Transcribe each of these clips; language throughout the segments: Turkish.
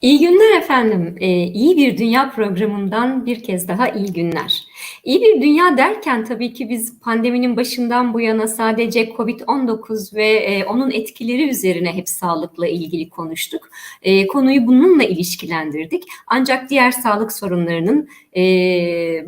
İyi günler efendim. Ee, iyi bir dünya programından bir kez daha iyi günler. İyi bir dünya derken tabii ki biz pandeminin başından bu yana sadece COVID-19 ve e, onun etkileri üzerine hep sağlıkla ilgili konuştuk. E, konuyu bununla ilişkilendirdik. Ancak diğer sağlık sorunlarının e,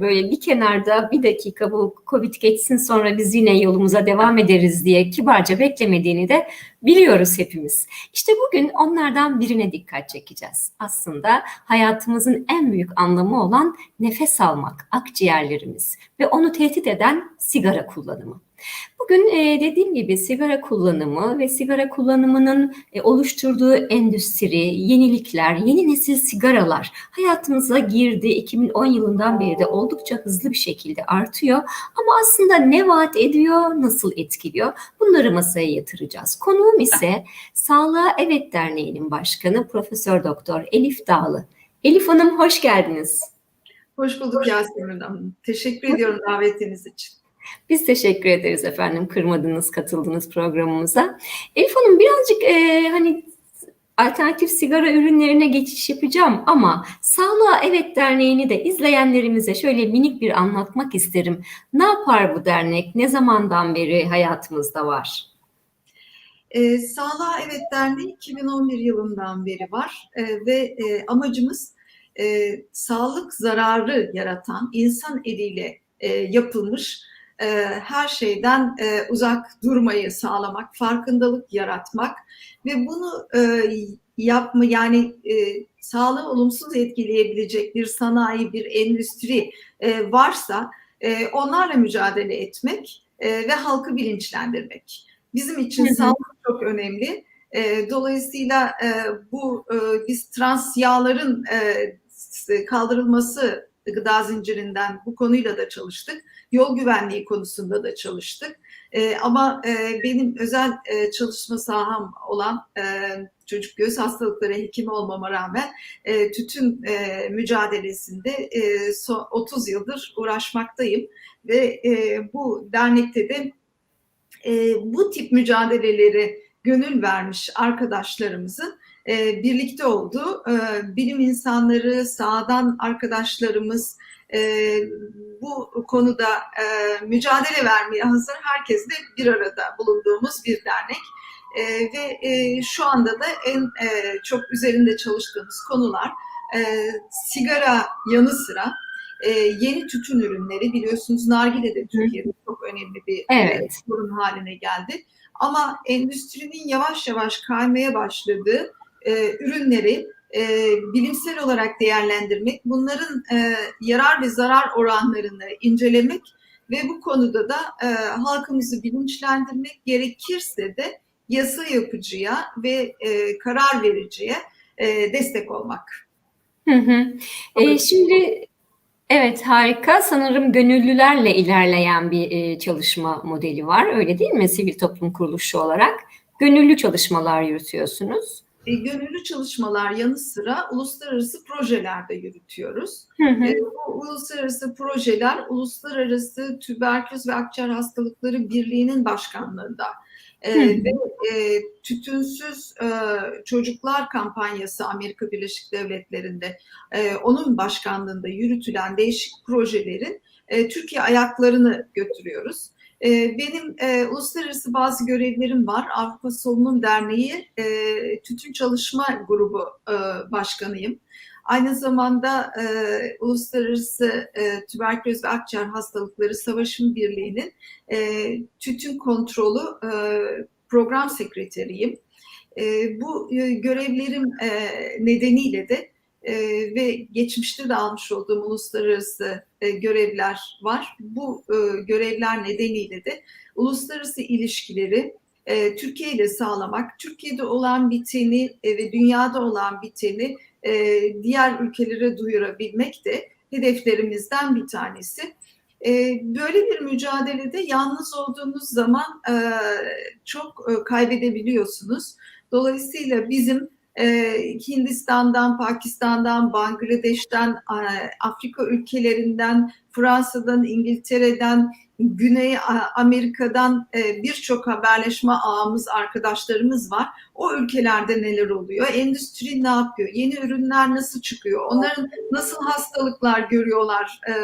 böyle bir kenarda bir dakika bu COVID geçsin sonra biz yine yolumuza devam ederiz diye kibarca beklemediğini de biliyoruz hepimiz. İşte bugün onlardan birine dikkat çekeceğiz. Aslında hayatımızın en büyük anlamı olan nefes almak, akciğerlerimiz ve onu tehdit eden sigara kullanımı. Bugün e, dediğim gibi sigara kullanımı ve sigara kullanımının e, oluşturduğu endüstri, yenilikler, yeni nesil sigaralar hayatımıza girdi. 2010 yılından beri de oldukça hızlı bir şekilde artıyor. Ama aslında ne vaat ediyor, nasıl etkiliyor? Bunları masaya yatıracağız. Konuğum ise Sağlığa Evet Derneği'nin başkanı Profesör Doktor Elif Dağlı. Elif Hanım hoş geldiniz. Hoş bulduk Yasemin Hanım. Teşekkür ediyorum davetiniz için. Biz teşekkür ederiz efendim kırmadınız, katıldınız programımıza. Elif Hanım birazcık e, hani alternatif sigara ürünlerine geçiş yapacağım ama Sağlığa Evet Derneği'ni de izleyenlerimize şöyle minik bir anlatmak isterim. Ne yapar bu dernek? Ne zamandan beri hayatımızda var? E, Sağlığa Evet Derneği 2011 yılından beri var e, ve e, amacımız e, sağlık zararı yaratan insan eliyle e, yapılmış her şeyden e, uzak durmayı sağlamak, farkındalık yaratmak ve bunu e, yapma yani e, sağlığı olumsuz etkileyebilecek bir sanayi, bir endüstri e, varsa e, onlarla mücadele etmek e, ve halkı bilinçlendirmek. Bizim için sağlık çok önemli. E, dolayısıyla e, bu e, biz trans yağların e, kaldırılması gıda zincirinden bu konuyla da çalıştık. Yol güvenliği konusunda da çalıştık. E, ama e, benim özel e, çalışma saham olan e, çocuk göğüs hastalıkları hekimi olmama rağmen e, tütün e, mücadelesinde e, so, 30 yıldır uğraşmaktayım ve e, bu dernekte de e, bu tip mücadeleleri gönül vermiş arkadaşlarımızın e, birlikte olduğu e, bilim insanları, sağdan arkadaşlarımız e, bu konuda e, mücadele vermeye hazır herkesle bir arada bulunduğumuz bir dernek. E, ve e, şu anda da en e, çok üzerinde çalıştığımız konular e, sigara yanı sıra e, yeni tütün ürünleri biliyorsunuz nargile de Türkiye'de çok önemli bir evet. e, sorun haline geldi. Ama endüstrinin yavaş yavaş kaymaya başladığı e, ürünleri e, bilimsel olarak değerlendirmek, bunların e, yarar ve zarar oranlarını incelemek ve bu konuda da e, halkımızı bilinçlendirmek gerekirse de yasa yapıcıya ve e, karar vericiye e, destek olmak. Hı hı. E, şimdi Evet harika. Sanırım gönüllülerle ilerleyen bir e, çalışma modeli var. Öyle değil mi? Sivil toplum kuruluşu olarak. Gönüllü çalışmalar yürütüyorsunuz. E, gönüllü çalışmalar yanı sıra uluslararası projelerde yürütüyoruz. Hı hı. E, bu uluslararası projeler Uluslararası Tüberküloz ve Akciğer Hastalıkları Birliği'nin başkanlığında e, ve e, tütünsüz e, çocuklar kampanyası Amerika Birleşik Devletleri'nde e, onun başkanlığında yürütülen değişik projelerin e, Türkiye ayaklarını götürüyoruz. E, benim e, uluslararası bazı görevlerim var. Avrupa Solunum Derneği e, Tütün Çalışma Grubu e, Başkanıyım. Aynı zamanda e, Uluslararası e, Tüberküloz ve Akciğer Hastalıkları Savaşım Birliği'nin e, tütün kontrolü e, program sekreteriyim. E, bu e, görevlerim e, nedeniyle de e, ve geçmişte de almış olduğum uluslararası e, görevler var. Bu e, görevler nedeniyle de uluslararası ilişkileri e, Türkiye ile sağlamak, Türkiye'de olan biteni e, ve dünyada olan biteni e, diğer ülkelere duyurabilmek de hedeflerimizden bir tanesi. E, böyle bir mücadelede yalnız olduğunuz zaman e, çok e, kaybedebiliyorsunuz. Dolayısıyla bizim e, Hindistan'dan, Pakistan'dan, Bangladeş'ten, e, Afrika ülkelerinden, Fransa'dan, İngiltere'den, Güney Amerika'dan e, birçok haberleşme ağımız, arkadaşlarımız var. O ülkelerde neler oluyor? Endüstri ne yapıyor? Yeni ürünler nasıl çıkıyor? Onların nasıl hastalıklar görüyorlar e,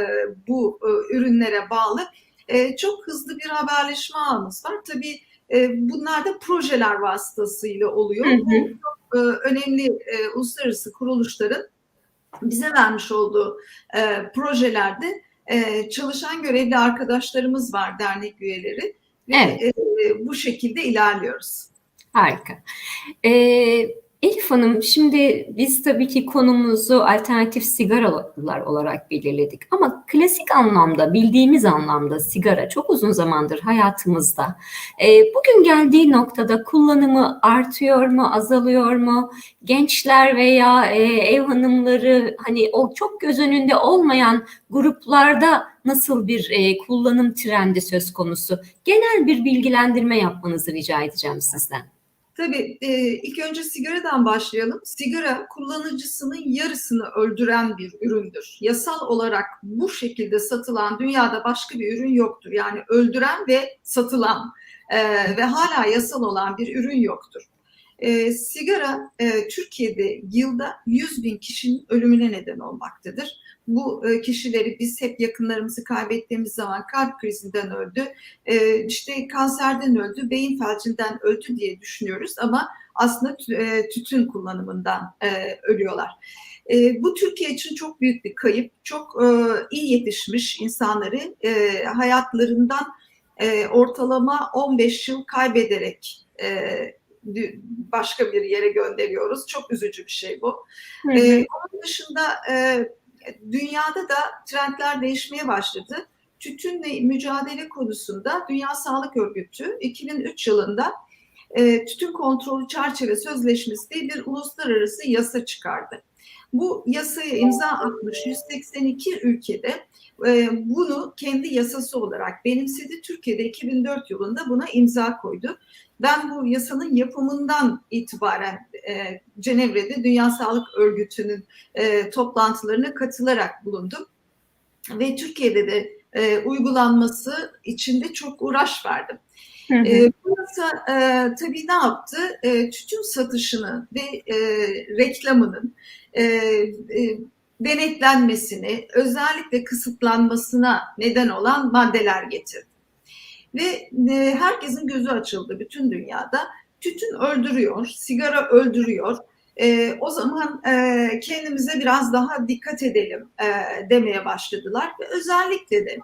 bu e, ürünlere bağlı? Çok hızlı bir haberleşme ağımız var. Tabii bunlar da projeler vasıtasıyla oluyor. Hı hı. Bu çok önemli uluslararası kuruluşların bize vermiş olduğu projelerde e, çalışan görevli arkadaşlarımız var dernek üyeleri. Ve evet. e, bu şekilde ilerliyoruz. Harika. Ee, Elif Hanım, şimdi biz tabii ki konumuzu alternatif sigaralar olarak belirledik. Ama klasik anlamda, bildiğimiz anlamda sigara çok uzun zamandır hayatımızda. E, bugün geldiği noktada kullanımı artıyor mu, azalıyor mu? Gençler veya e, ev hanımları hani o çok göz önünde olmayan gruplarda nasıl bir e, kullanım trendi söz konusu? Genel bir bilgilendirme yapmanızı rica edeceğim sizden. Tabii ilk önce sigaradan başlayalım. Sigara kullanıcısının yarısını öldüren bir üründür. Yasal olarak bu şekilde satılan dünyada başka bir ürün yoktur. Yani öldüren ve satılan ve hala yasal olan bir ürün yoktur. Sigara Türkiye'de yılda 100 bin kişinin ölümüne neden olmaktadır. Bu e, kişileri biz hep yakınlarımızı kaybettiğimiz zaman kalp krizinden öldü, e, işte kanserden öldü, beyin felcinden öldü diye düşünüyoruz ama aslında e, tütün kullanımından ölüyorlar. Bu Türkiye için çok büyük bir kayıp. Çok iyi yetişmiş insanları hayatlarından ortalama 15 yıl kaybederek başka bir yere gönderiyoruz. Çok üzücü bir şey bu. Hı hı. Ee, onun dışında e, dünyada da trendler değişmeye başladı. Tütünle mücadele konusunda Dünya Sağlık Örgütü 2003 yılında e, tütün kontrolü çerçeve sözleşmesi diye bir uluslararası yasa çıkardı. Bu yasaya imza atmış 182 ülkede e, bunu kendi yasası olarak benimsedi. Türkiye'de 2004 yılında buna imza koydu. Ben bu yasanın yapımından itibaren e, Cenevre'de Dünya Sağlık Örgütü'nün e, toplantılarına katılarak bulundum. Ve Türkiye'de de e, uygulanması için de çok uğraş verdim. Hı hı. E, burası e, tabii ne yaptı? E, tütün satışını ve e, reklamının e, e, denetlenmesini, özellikle kısıtlanmasına neden olan maddeler getirdi. Ve e, herkesin gözü açıldı bütün dünyada. Tütün öldürüyor, sigara öldürüyor. E, o zaman e, kendimize biraz daha dikkat edelim e, demeye başladılar. Ve özellikle de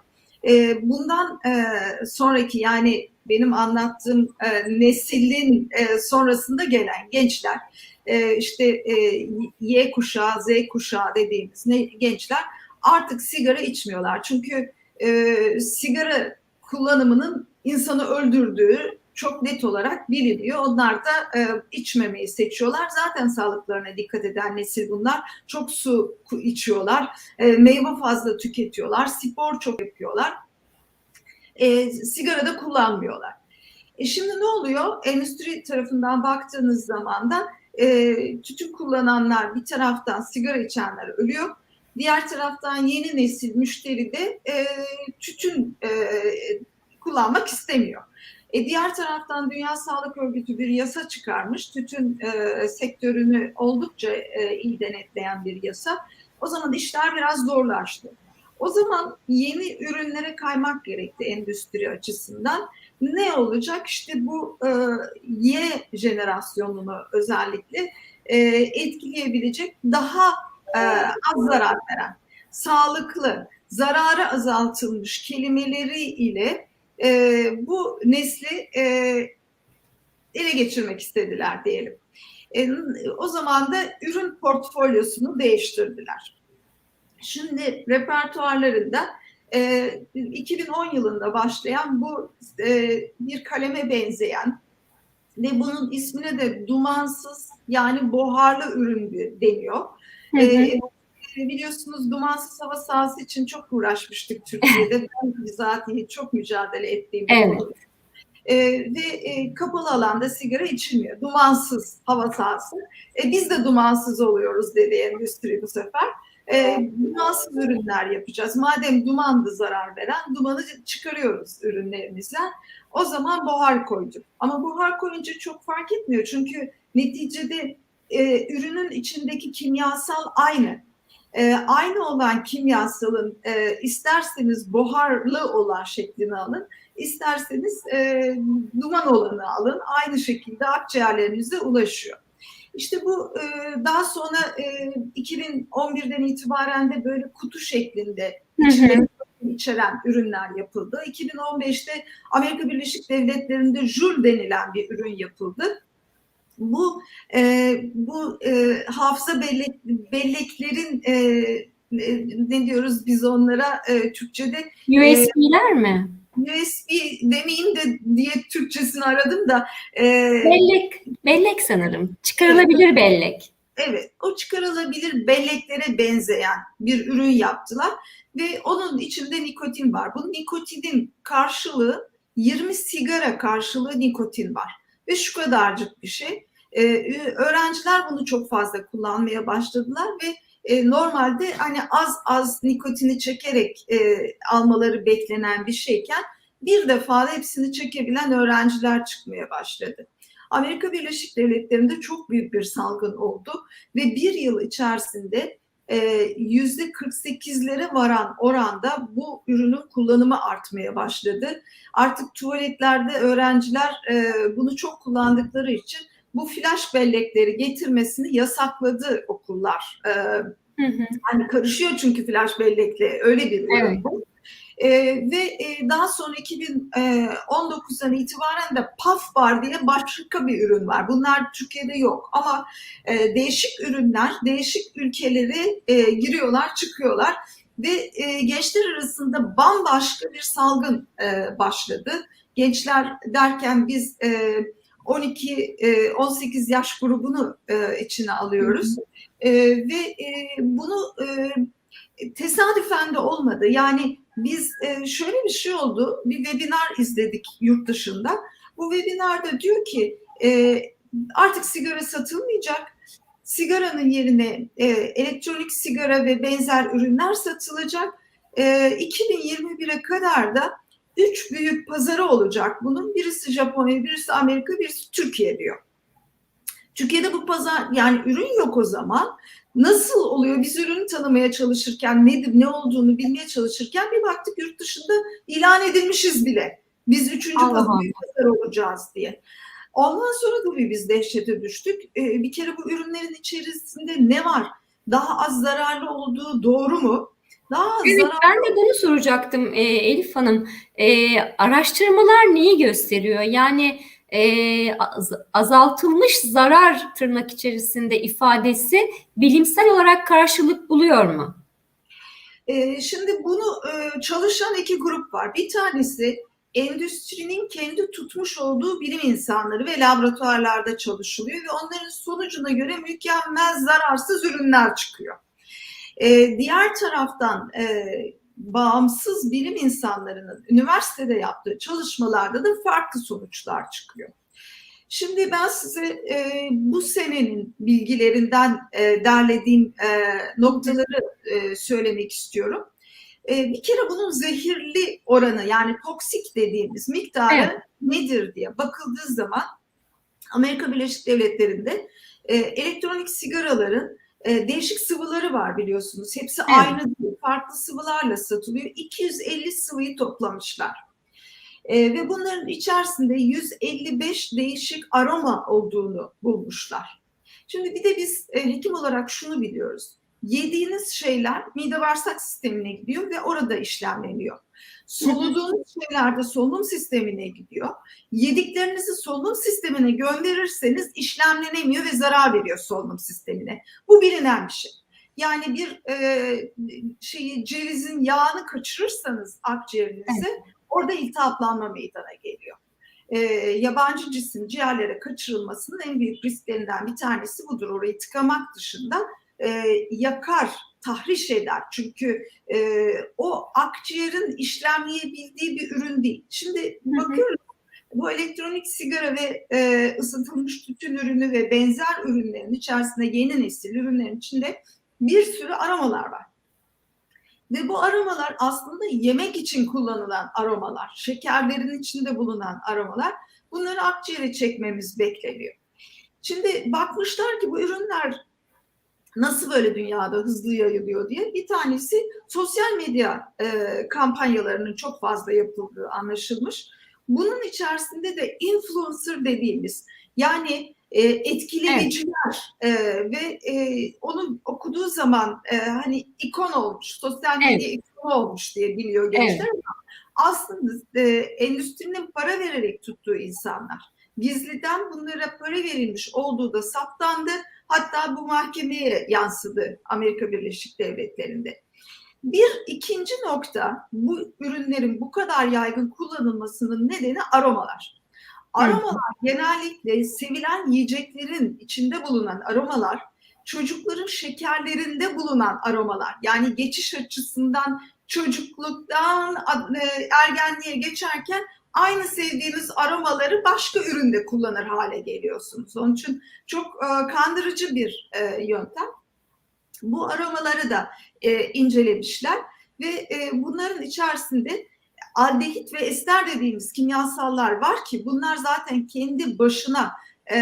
e, bundan e, sonraki yani benim anlattığım e, neslin e, sonrasında gelen gençler e, işte e, Y kuşağı, Z kuşağı dediğimiz ne, gençler artık sigara içmiyorlar. Çünkü e, sigara kullanımının insanı öldürdüğü çok net olarak biliniyor. Onlar da e, içmemeyi seçiyorlar. Zaten sağlıklarına dikkat eden nesil bunlar. Çok su içiyorlar, e, meyve fazla tüketiyorlar, spor çok yapıyorlar. E, sigara da kullanmıyorlar. E şimdi ne oluyor? Endüstri tarafından baktığınız zaman da e, tütün kullananlar bir taraftan sigara içenler ölüyor. Diğer taraftan yeni nesil müşteri de e, tütün e, kullanmak istemiyor. E, diğer taraftan Dünya Sağlık Örgütü bir yasa çıkarmış. Tütün e, sektörünü oldukça e, iyi denetleyen bir yasa. O zaman işler biraz zorlaştı. O zaman yeni ürünlere kaymak gerekti endüstri açısından. Ne olacak? İşte bu e, Y jenerasyonunu özellikle e, etkileyebilecek daha e, az zarar veren, sağlıklı, zararı azaltılmış kelimeleri ile e, bu nesli e, ele geçirmek istediler diyelim. E, o zaman da ürün portfolyosunu değiştirdiler. Şimdi repertuarlarında e, 2010 yılında başlayan bu e, bir kaleme benzeyen ve bunun ismine de dumansız yani buharlı ürün deniyor. Hı hı. E, biliyorsunuz dumansız hava sahası için çok uğraşmıştık Türkiye'de. ben bizatihi çok mücadele ettiğim evet. e, ve e, kapalı alanda sigara içilmiyor. Dumansız hava sahası. E, biz de dumansız oluyoruz dedi endüstri bu sefer. E, dumansız ürünler yapacağız. Madem duman da zarar veren, dumanı çıkarıyoruz ürünlerimizden. O zaman buhar koyduk. Ama buhar koyunca çok fark etmiyor. Çünkü neticede e, ürünün içindeki kimyasal aynı. E, aynı olan kimyasalın e, isterseniz buharlı olan şeklini alın, isterseniz e, duman olanı alın. Aynı şekilde akciğerlerinize ulaşıyor. İşte bu e, daha sonra e, 2011'den itibaren de böyle kutu şeklinde içinde içeren ürünler yapıldı. 2015'te Amerika Birleşik Devletleri'nde Joule denilen bir ürün yapıldı. Bu e, bu e, hafıza bellek, belleklerin e, ne diyoruz biz onlara e, Türkçe'de USB'ler mi? USB demeyeyim de diye Türkçesini aradım da e, bellek bellek sanırım. Çıkarılabilir bellek. Evet, o çıkarılabilir belleklere benzeyen bir ürün yaptılar ve onun içinde nikotin var. Bu nikotinin karşılığı 20 sigara karşılığı nikotin var ve şu kadarcık bir şey. Ee, öğrenciler bunu çok fazla kullanmaya başladılar ve e, normalde hani az az nikotini çekerek e, almaları beklenen bir şeyken bir defada hepsini çekebilen öğrenciler çıkmaya başladı. Amerika Birleşik Devletleri'nde çok büyük bir salgın oldu ve bir yıl içerisinde yüzde 48'lere varan oranda bu ürünün kullanımı artmaya başladı. Artık tuvaletlerde öğrenciler e, bunu çok kullandıkları için bu flash bellekleri getirmesini yasakladı okullar. E, hı hı. Yani karışıyor çünkü flash bellekle öyle bir ürün evet. bu. E, ve e, daha sonra 2019'dan itibaren de Puff Bar diye başka bir ürün var. Bunlar Türkiye'de yok ama e, değişik ürünler değişik ülkelere e, giriyorlar çıkıyorlar ve e, gençler arasında bambaşka bir salgın e, başladı. Gençler derken biz e, 12-18 yaş grubunu e, içine alıyoruz e, ve e, bunu e, tesadüfen de olmadı. Yani biz e, şöyle bir şey oldu, bir webinar izledik yurt dışında. Bu webinarda diyor ki e, artık sigara satılmayacak. Sigaranın yerine e, elektronik sigara ve benzer ürünler satılacak. E, 2021'e kadar da üç büyük pazarı olacak bunun. Birisi Japonya, birisi Amerika, birisi Türkiye diyor. Türkiye'de bu pazar yani ürün yok o zaman. Nasıl oluyor? Biz ürünü tanımaya çalışırken nedir, ne olduğunu bilmeye çalışırken bir baktık yurt dışında ilan edilmişiz bile. Biz üçüncü pazar olacağız diye. Ondan sonra tabii biz dehşete düştük. Ee, bir kere bu ürünlerin içerisinde ne var? Daha az zararlı olduğu doğru mu? Daha az evet, zararlı... ben de bunu soracaktım e, Elif Hanım. E, araştırmalar neyi gösteriyor? Yani e, azaltılmış zarar tırnak içerisinde ifadesi bilimsel olarak karşılık buluyor mu? E, şimdi bunu e, çalışan iki grup var. Bir tanesi endüstrinin kendi tutmuş olduğu bilim insanları ve laboratuvarlarda çalışılıyor ve onların sonucuna göre mükemmel zararsız ürünler çıkıyor. E, diğer taraftan e, bağımsız bilim insanlarının üniversitede yaptığı çalışmalarda da farklı sonuçlar çıkıyor. Şimdi ben size e, bu senenin bilgilerinden e, derlediğim e, noktaları e, söylemek istiyorum. E, bir kere bunun zehirli oranı yani toksik dediğimiz miktarı evet. nedir diye bakıldığı zaman Amerika Birleşik Devletleri'nde e, elektronik sigaraların e, değişik sıvıları var biliyorsunuz. Hepsi evet. aynı değil. Farklı sıvılarla satılıyor. 250 sıvıyı toplamışlar. E, ve bunların içerisinde 155 değişik aroma olduğunu bulmuşlar. Şimdi bir de biz e, hekim olarak şunu biliyoruz. Yediğiniz şeyler mide bağırsak sistemine gidiyor ve orada işlemleniyor. Soluduğunuz şeyler de solunum sistemine gidiyor. Yediklerinizi solunum sistemine gönderirseniz işlemlenemiyor ve zarar veriyor solunum sistemine. Bu bilinen bir şey. Yani bir e, şeyi cevizin yağını kaçırırsanız akciğerinize evet. orada iltihaplanma meydana geliyor. E, yabancı cisim ciğerlere kaçırılmasının en büyük risklerinden bir tanesi budur. Orayı tıkamak dışında e, yakar, tahriş eder. Çünkü e, o akciğerin işlemleyebildiği bir ürün değil. Şimdi bakıyoruz Bu elektronik sigara ve e, ısıtılmış tütün ürünü ve benzer ürünlerin içerisinde yeni nesil ürünlerin içinde bir sürü aromalar var. Ve bu aromalar aslında yemek için kullanılan aromalar, şekerlerin içinde bulunan aromalar. Bunları akciğere çekmemiz bekleniyor. Şimdi bakmışlar ki bu ürünler nasıl böyle dünyada hızlı yayılıyor diye. Bir tanesi sosyal medya e, kampanyalarının çok fazla yapıldığı anlaşılmış. Bunun içerisinde de influencer dediğimiz yani e, etkileyiciler evet. e, ve e, onu okuduğu zaman e, hani ikon olmuş, sosyal medya evet. ikon olmuş diye biliyor gençler evet. ama aslında e, endüstrinin para vererek tuttuğu insanlar. Gizliden bunlara para verilmiş olduğu da saptandı. Hatta bu mahkemeye yansıdı Amerika Birleşik Devletleri'nde. Bir ikinci nokta bu ürünlerin bu kadar yaygın kullanılmasının nedeni aromalar. Aromalar Hı. genellikle sevilen yiyeceklerin içinde bulunan aromalar, çocukların şekerlerinde bulunan aromalar. Yani geçiş açısından çocukluktan ergenliğe geçerken aynı sevdiğiniz aromaları başka üründe kullanır hale geliyorsunuz. Onun için çok e, kandırıcı bir e, yöntem. Bu aromaları da e, incelemişler ve e, bunların içerisinde aldehit ve ester dediğimiz kimyasallar var ki bunlar zaten kendi başına e,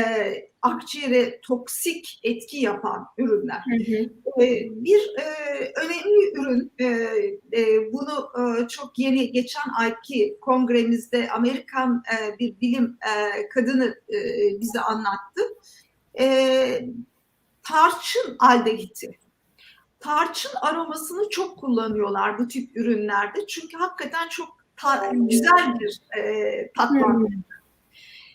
akciğere toksik etki yapan ürünler. Hı hı. E, bir e, önemli ürün, e, e, bunu e, çok yeni geçen ayki kongremizde Amerikan e, bir bilim e, kadını e, bize anlattı. E, tarçın aldehiti. Tarçın aromasını çok kullanıyorlar bu tip ürünlerde çünkü hakikaten çok ta- güzel bir e, tat var.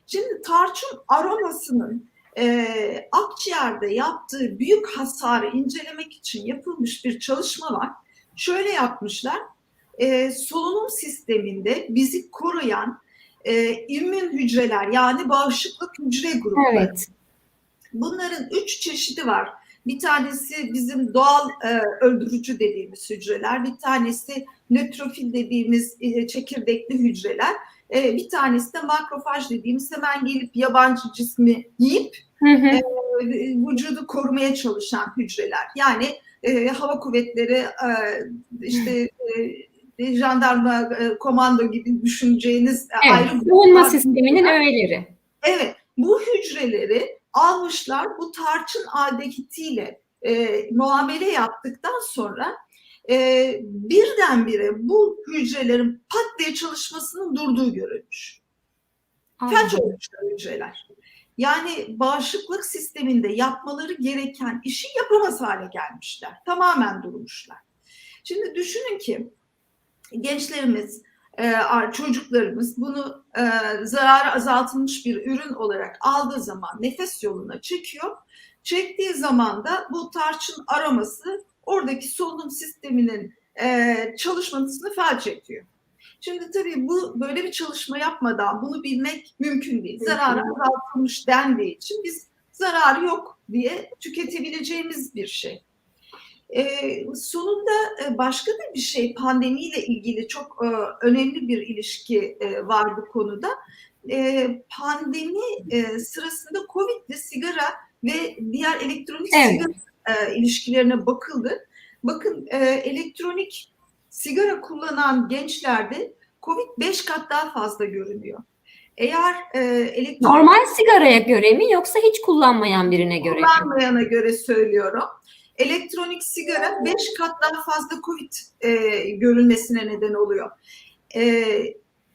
Şimdi tarçın aromasının e, akciğerde yaptığı büyük hasarı incelemek için yapılmış bir çalışma var. Şöyle yapmışlar, e, solunum sisteminde bizi koruyan e, immün hücreler yani bağışıklık hücre grupları. Evet. Bunların üç çeşidi var. Bir tanesi bizim doğal e, öldürücü dediğimiz hücreler, bir tanesi nötrofil dediğimiz e, çekirdekli hücreler, e, bir tanesi de makrofaj dediğimiz hemen gelip yabancı cismi yiyip hı hı. E, vücudu korumaya çalışan hücreler. Yani e, hava kuvvetleri e, işte e, jandarma e, komando gibi düşüneceğiniz evet, ayrı savunma sisteminin öğeleri. Evet, bu hücreleri almışlar bu tarçın aldehitiyle e, muamele yaptıktan sonra e, birdenbire bu hücrelerin pat diye çalışmasının durduğu görülmüş. Felç olmuşlar hücreler. Yani bağışıklık sisteminde yapmaları gereken işi yapamaz hale gelmişler. Tamamen durmuşlar. Şimdi düşünün ki gençlerimiz, e, çocuklarımız bunu e, zararı azaltılmış bir ürün olarak aldığı zaman nefes yoluna çekiyor. Çektiği zaman da bu tarçın aroması oradaki solunum sisteminin e, çalışmasını felç ediyor. Şimdi tabii bu böyle bir çalışma yapmadan bunu bilmek mümkün değil. Zararı azaltılmış dendiği için biz zararı yok diye tüketebileceğimiz bir şey. Ee, sonunda başka da bir şey pandemiyle ilgili çok e, önemli bir ilişki e, var bu konuda. E, pandemi e, sırasında Covid'de sigara ve diğer elektronik evet. sigara e, ilişkilerine bakıldı. Bakın e, elektronik sigara kullanan gençlerde Covid 5 kat daha fazla görünüyor. Eğer e, elektronik... Normal sigaraya göre mi yoksa hiç kullanmayan birine göre mi? Kullanmayana göre söylüyorum. Elektronik sigara 5 kat daha fazla Covid e, görülmesine neden oluyor. E,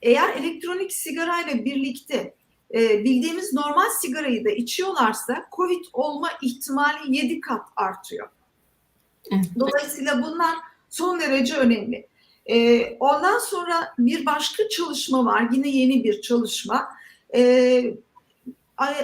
eğer elektronik sigarayla birlikte e, bildiğimiz normal sigarayı da içiyorlarsa Covid olma ihtimali 7 kat artıyor. Evet. Dolayısıyla bunlar son derece önemli. E, ondan sonra bir başka çalışma var, yine yeni bir çalışma. E,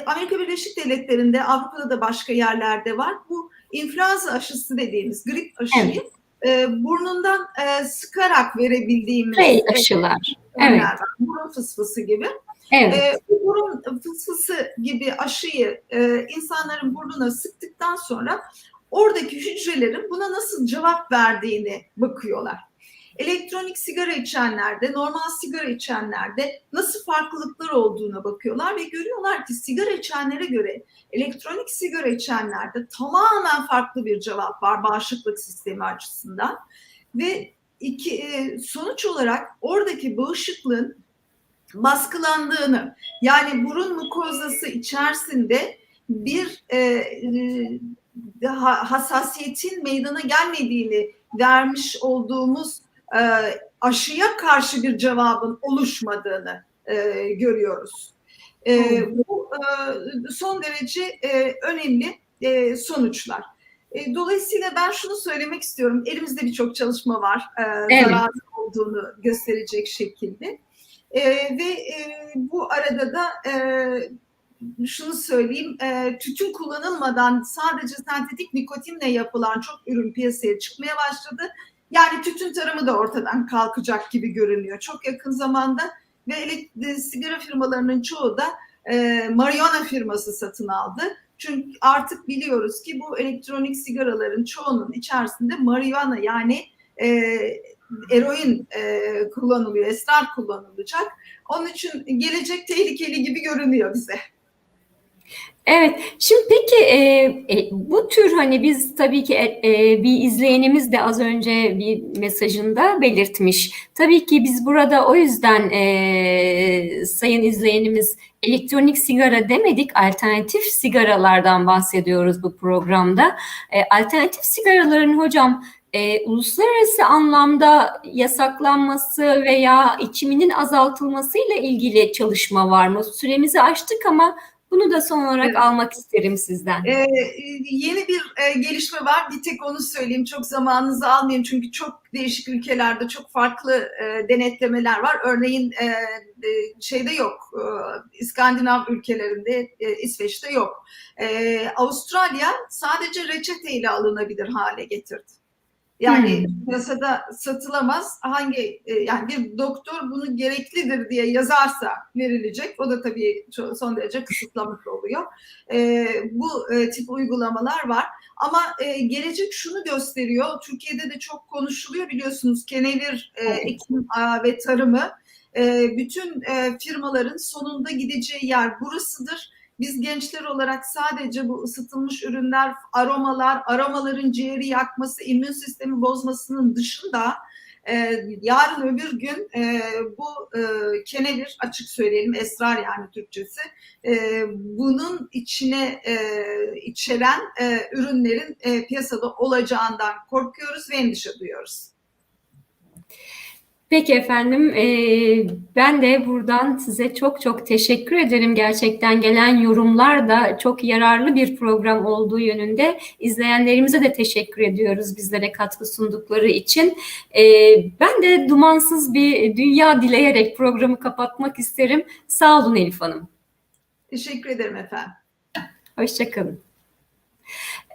Amerika Birleşik Devletleri'nde, Avrupa'da da başka yerlerde var. Bu influenza aşısı dediğimiz grip aşıyı evet. e, burnundan e, sıkarak verebildiğimiz Hey aşılar. Evet. Burun fısfısı gibi. Evet. E, bu burun fısfısı gibi aşıyı e, insanların burnuna sıktıktan sonra oradaki hücrelerin buna nasıl cevap verdiğini bakıyorlar. elektronik sigara içenlerde, normal sigara içenlerde nasıl farklılıklar olduğuna bakıyorlar ve görüyorlar ki sigara içenlere göre elektronik sigara içenlerde tamamen farklı bir cevap var bağışıklık sistemi açısından ve iki, e, sonuç olarak oradaki bağışıklığın baskılandığını yani burun mukozası içerisinde bir e, e, hassasiyetin meydana gelmediğini vermiş olduğumuz e, aşıya karşı bir cevabın oluşmadığını e, görüyoruz. E, bu e, son derece e, önemli e, sonuçlar. E, dolayısıyla ben şunu söylemek istiyorum. Elimizde birçok çalışma var. E, Evet. zararlı olduğunu gösterecek şekilde. E, ve e, bu arada da e, şunu söyleyeyim. E, tütün kullanılmadan sadece sentetik nikotinle yapılan çok ürün piyasaya çıkmaya başladı. Yani tütün tarımı da ortadan kalkacak gibi görünüyor. Çok yakın zamanda ve elek- sigara firmalarının çoğu da e, marijuana firması satın aldı. Çünkü artık biliyoruz ki bu elektronik sigaraların çoğunun içerisinde marijuana yani e, eroin e, kullanılıyor, esrar kullanılacak. Onun için gelecek tehlikeli gibi görünüyor bize. Evet, şimdi peki e, e, bu tür hani biz tabii ki e, e, bir izleyenimiz de az önce bir mesajında belirtmiş. Tabii ki biz burada o yüzden e, sayın izleyenimiz elektronik sigara demedik, alternatif sigaralardan bahsediyoruz bu programda. E, alternatif sigaraların hocam e, uluslararası anlamda yasaklanması veya içiminin azaltılmasıyla ilgili çalışma var mı? Süremizi aştık ama bunu da son olarak Evet. almak isterim sizden. Ee, yeni bir e, gelişme var. Bir tek onu söyleyeyim. Çok zamanınızı almayayım çünkü çok değişik ülkelerde çok farklı e, denetlemeler var. Örneğin e, e, şeyde yok. E, İskandinav ülkelerinde, e, İsveç'te yok. E, Avustralya sadece reçeteyle alınabilir hale getirdi. Yani piyasada satılamaz. Hangi e, yani bir doktor bunu gereklidir diye yazarsa verilecek. O da tabii son derece kısıtlamış oluyor. E, bu e, tip uygulamalar var. Ama e, gelecek şunu gösteriyor. Türkiye'de de çok konuşuluyor biliyorsunuz. Kenevir e, ekim a, ve tarımı e, bütün e, firmaların sonunda gideceği yer burasıdır. Biz gençler olarak sadece bu ısıtılmış ürünler, aromalar, aromaların ciğeri yakması, immün sistemi bozmasının dışında e, yarın öbür gün e, bu e, kenevir açık söyleyelim esrar yani Türkçesi e, bunun içine e, içeren e, ürünlerin e, piyasada olacağından korkuyoruz ve endişe duyuyoruz. Peki efendim, e, ben de buradan size çok çok teşekkür ederim. Gerçekten gelen yorumlar da çok yararlı bir program olduğu yönünde. İzleyenlerimize de teşekkür ediyoruz bizlere katkı sundukları için. E, ben de dumansız bir dünya dileyerek programı kapatmak isterim. Sağ olun Elif Hanım. Teşekkür ederim efendim. Hoşçakalın.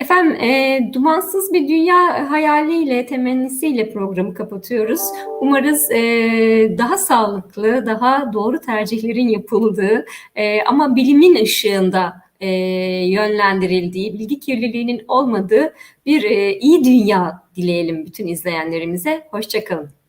Efendim, e, dumansız bir dünya hayaliyle, temennisiyle programı kapatıyoruz. Umarız e, daha sağlıklı, daha doğru tercihlerin yapıldığı e, ama bilimin ışığında e, yönlendirildiği, bilgi kirliliğinin olmadığı bir e, iyi dünya dileyelim bütün izleyenlerimize. Hoşçakalın.